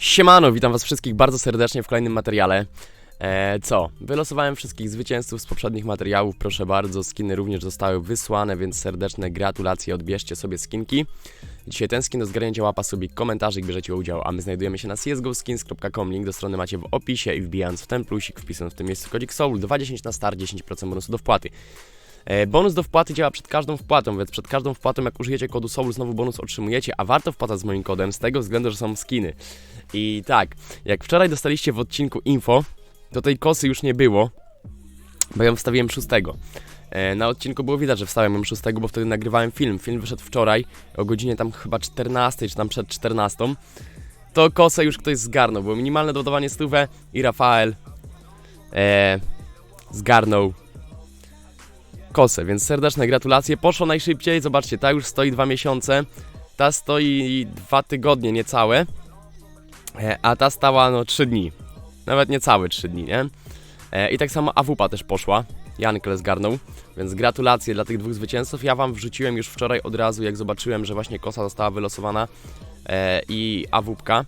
Siemano, witam was wszystkich bardzo serdecznie w kolejnym materiale. E, co? Wylosowałem wszystkich zwycięzców z poprzednich materiałów, proszę bardzo, skiny również zostały wysłane, więc serdeczne gratulacje, odbierzcie sobie skinki. Dzisiaj ten skin do zgarnięcia łapa sobie komentarzy, bierzecie udział, a my znajdujemy się na csgoskins.com, link do strony macie w opisie i wbijając w ten plusik, wpisując w tym miejscu kodzik SOUL, 20 na start, 10% bonusu do wpłaty. E, Bonus do wpłaty działa przed każdą wpłatą, więc przed każdą wpłatą jak użyjecie kodu SOUL znowu bonus otrzymujecie, a warto wpłacać z moim kodem z tego względu, że są skiny. I tak, jak wczoraj dostaliście w odcinku info, to tej kosy już nie było, bo ją wstawiłem 6. E, Na odcinku było widać, że wstałem ją 6, bo wtedy nagrywałem film. Film wyszedł wczoraj o godzinie tam chyba 14, czy tam przed 14. To kosę już ktoś zgarnął, było minimalne dodawanie stówę i Rafael e, zgarnął kosę, więc serdeczne gratulacje. Poszło najszybciej, zobaczcie, ta już stoi dwa miesiące, ta stoi dwa tygodnie niecałe, e, a ta stała no 3 dni. Nawet niecałe 3 dni, nie? E, I tak samo AWP też poszła. Jankel zgarnął, więc gratulacje dla tych dwóch zwycięzców. Ja wam wrzuciłem już wczoraj od razu, jak zobaczyłem, że właśnie kosa została wylosowana e, i AWPka.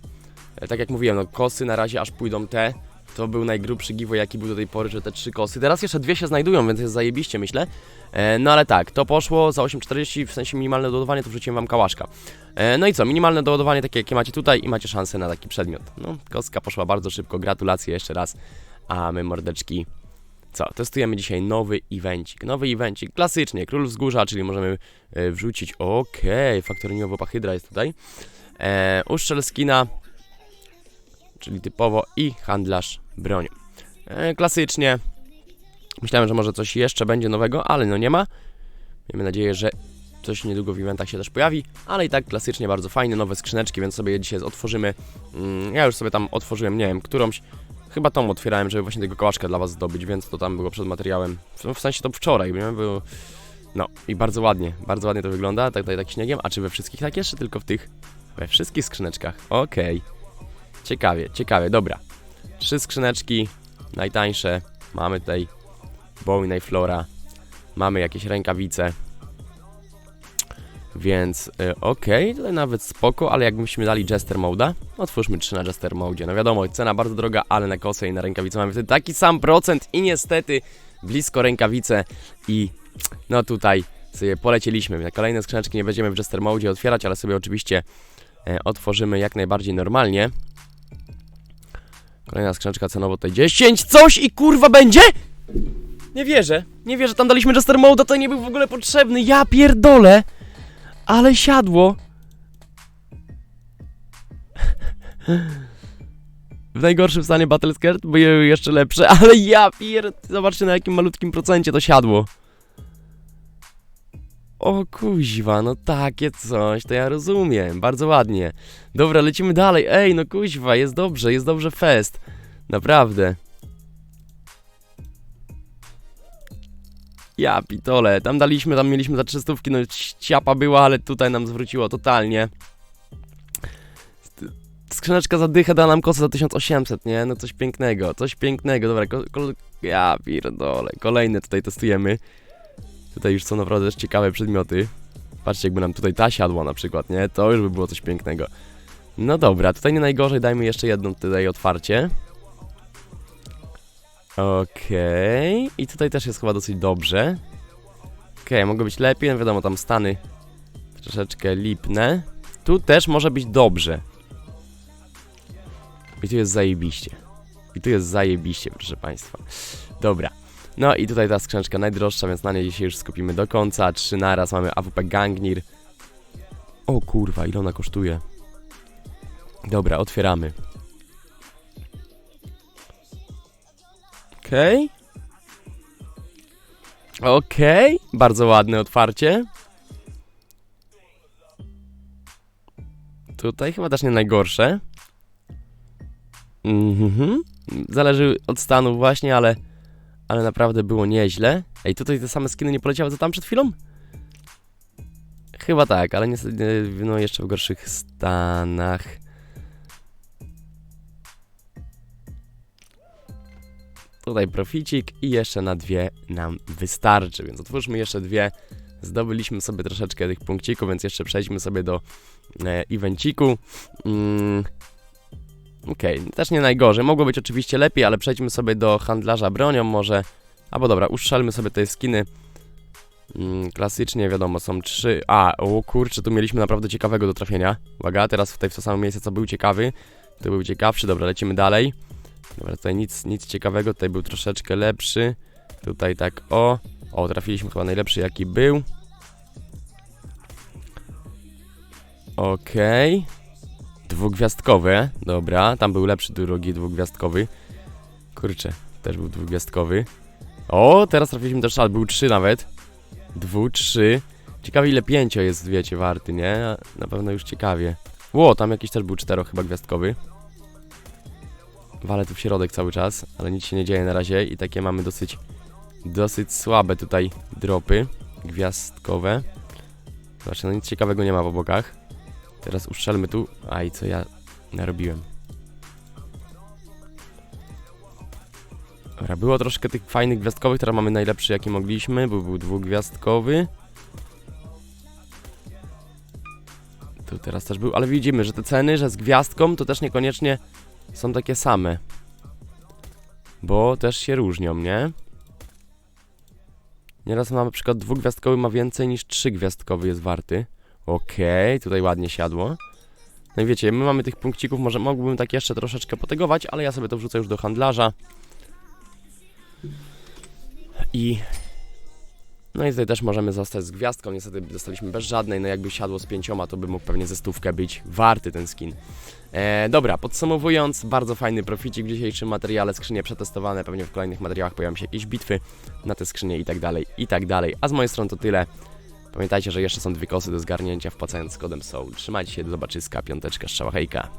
E, tak jak mówiłem, no kosy na razie aż pójdą te. To był najgrubszy giveaway jaki był do tej pory, że te trzy kosy. Teraz jeszcze dwie się znajdują, więc jest zajebiście myślę. E, no ale tak, to poszło za 8,40, w sensie minimalne doładowanie, to wrzuciłem wam kałaszka. E, no i co, minimalne doładowanie takie jakie macie tutaj i macie szansę na taki przedmiot. No, koska poszła bardzo szybko, gratulacje jeszcze raz. A my mordeczki, co, testujemy dzisiaj nowy evencik. Nowy evencik, klasycznie, król wzgórza, czyli możemy e, wrzucić, okej, faktoriniowo hydra jest tutaj. E, uszczel skina, czyli typowo i handlarz bronią. E, klasycznie. Myślałem, że może coś jeszcze będzie nowego, ale no nie ma. Miejmy nadzieję, że coś niedługo w eventach się też pojawi, ale i tak klasycznie bardzo fajne, nowe skrzyneczki, więc sobie je dzisiaj otworzymy. Mm, ja już sobie tam otworzyłem, nie wiem, którąś. Chyba tą otwierałem, żeby właśnie tego kołaszka dla was zdobyć, więc to tam było przed materiałem. W, sensie to wczoraj, nie? Było... No i bardzo ładnie, bardzo ładnie to wygląda, tak tutaj tak śniegiem. A czy we wszystkich tak jest, czy tylko w tych? We wszystkich skrzyneczkach. Okej. Ciekawie, ciekawie, dobra. Trzy skrzyneczki, najtańsze. Mamy tutaj Bowie Flora. Mamy jakieś rękawice. Więc y, okej, tutaj nawet spoko, ale jakbyśmy dali Jester Moda, otwórzmy 3 na Jester Mode. No wiadomo, cena bardzo droga, ale na kosę i na rękawice mamy wtedy taki sam procent i niestety blisko rękawice i no tutaj sobie polecieliśmy. Na kolejne skrzyneczki nie będziemy w Jester Mode otwierać, ale sobie oczywiście e, otworzymy jak najbardziej normalnie. Kolejna skrzyneczka cenowo tutaj 10, coś i kurwa będzie? Nie wierzę, nie wierzę, tam daliśmy Jester Mode, to nie był w ogóle potrzebny, ja pierdolę! Ale siadło! W najgorszym stanie Battle Skirt były jeszcze lepsze, ale ja pierd... Zobaczcie na jakim malutkim procencie to siadło. O kuźwa, no takie coś, to ja rozumiem, bardzo ładnie. Dobra, lecimy dalej, ej, no kuźwa, jest dobrze, jest dobrze fest. Naprawdę. Ja pitole, tam daliśmy, tam mieliśmy za 300, no ciapa była, ale tutaj nam zwróciło totalnie. Skrzyneczka za dychę da nam kosę za 1800, nie? No coś pięknego, coś pięknego, dobra, ko, ko, ja pierdolę, kolejne tutaj testujemy. Tutaj już są naprawdę też ciekawe przedmioty. Patrzcie, jakby nam tutaj ta siadła na przykład, nie? To już by było coś pięknego. No dobra, tutaj nie najgorzej, dajmy jeszcze jedną tutaj otwarcie. Okej, i tutaj też jest chyba dosyć dobrze. Okej, mogło być lepiej, no wiadomo, tam stany troszeczkę lipne. Tu też może być dobrze. I tu jest zajebiście. I tu jest zajebiście, proszę Państwa. Dobra. No i tutaj ta skrzyneczka najdroższa, więc na niej się już skupimy do końca. Trzy naraz mamy AWP Gangnir. O kurwa, ile ona kosztuje? Dobra, otwieramy. Okej. Okej, bardzo ładne otwarcie. Tutaj chyba też nie najgorsze. Mhm. Zależy od stanu właśnie, ale ale naprawdę było nieźle. Ej, tutaj te same skiny nie poleciały co tam przed chwilą? Chyba tak, ale niestety no jeszcze w gorszych stanach. Tutaj proficik i jeszcze na dwie nam wystarczy, więc otwórzmy jeszcze dwie. Zdobyliśmy sobie troszeczkę tych punkcików, więc jeszcze przejdźmy sobie do e, evenciku. Mm, Okej, też nie najgorzej. Mogło być oczywiście lepiej, ale przejdźmy sobie do handlarza bronią może. Albo dobra, ustrzelmy sobie te skiny. Mm, klasycznie wiadomo, są trzy. A, o kurczę, tu mieliśmy naprawdę ciekawego do trafienia. Uwaga, teraz tutaj w to samo miejsce, co był ciekawy. To był ciekawszy, dobra, lecimy dalej. Dobra, tutaj nic, nic ciekawego, tutaj był troszeczkę lepszy. Tutaj tak, o. O, trafiliśmy chyba najlepszy, jaki był. Okej. Dwugwiazdkowe, dobra, tam był lepszy drugi dwugwiazdkowy. Kurczę, też był dwugwiazdkowy. O, teraz trafiliśmy też, ale był trzy nawet. Dwu, trzy. Ciekawe ile pięcio jest, wiecie, warty, nie? Na pewno już ciekawie. Ło, tam jakiś też był cztero chyba gwiazdkowy. Walę tu w środek cały czas, ale nic się nie dzieje na razie i takie mamy dosyć, dosyć słabe tutaj dropy gwiazdkowe. Zobaczcie, no nic ciekawego nie ma w bokach. Teraz uszczelmy tu. Aj, co ja narobiłem. Dobra, było troszkę tych fajnych gwiazdkowych, teraz mamy najlepszy jaki mogliśmy, bo był dwugwiazdkowy. Tu teraz też był, ale widzimy, że te ceny, że z gwiazdką to też niekoniecznie są takie same. Bo też się różnią, nie? Nieraz na przykład dwugwiazdkowy ma więcej niż trzygwiazdkowy jest warty. Okej, tutaj ładnie siadło. No i wiecie, my mamy tych punkcików, może mógłbym tak jeszcze troszeczkę potegować, ale ja sobie to wrzucę już do handlarza. I... No i tutaj też możemy zostać z gwiazdką, niestety dostaliśmy bez żadnej, no jakby siadło z pięcioma, to by mógł pewnie ze stówkę być warty ten skin. E, dobra, podsumowując, bardzo fajny proficik w dzisiejszym materiale, skrzynie przetestowane, pewnie w kolejnych materiałach pojawią się jakieś bitwy na te skrzynie i tak dalej, i tak dalej. A z mojej strony to tyle. Pamiętajcie, że jeszcze są dwie kosy do zgarnięcia wpłacając z kodem SOUL. Trzymajcie się, do zobaczyska, piąteczka, strzała hejka. Cześć!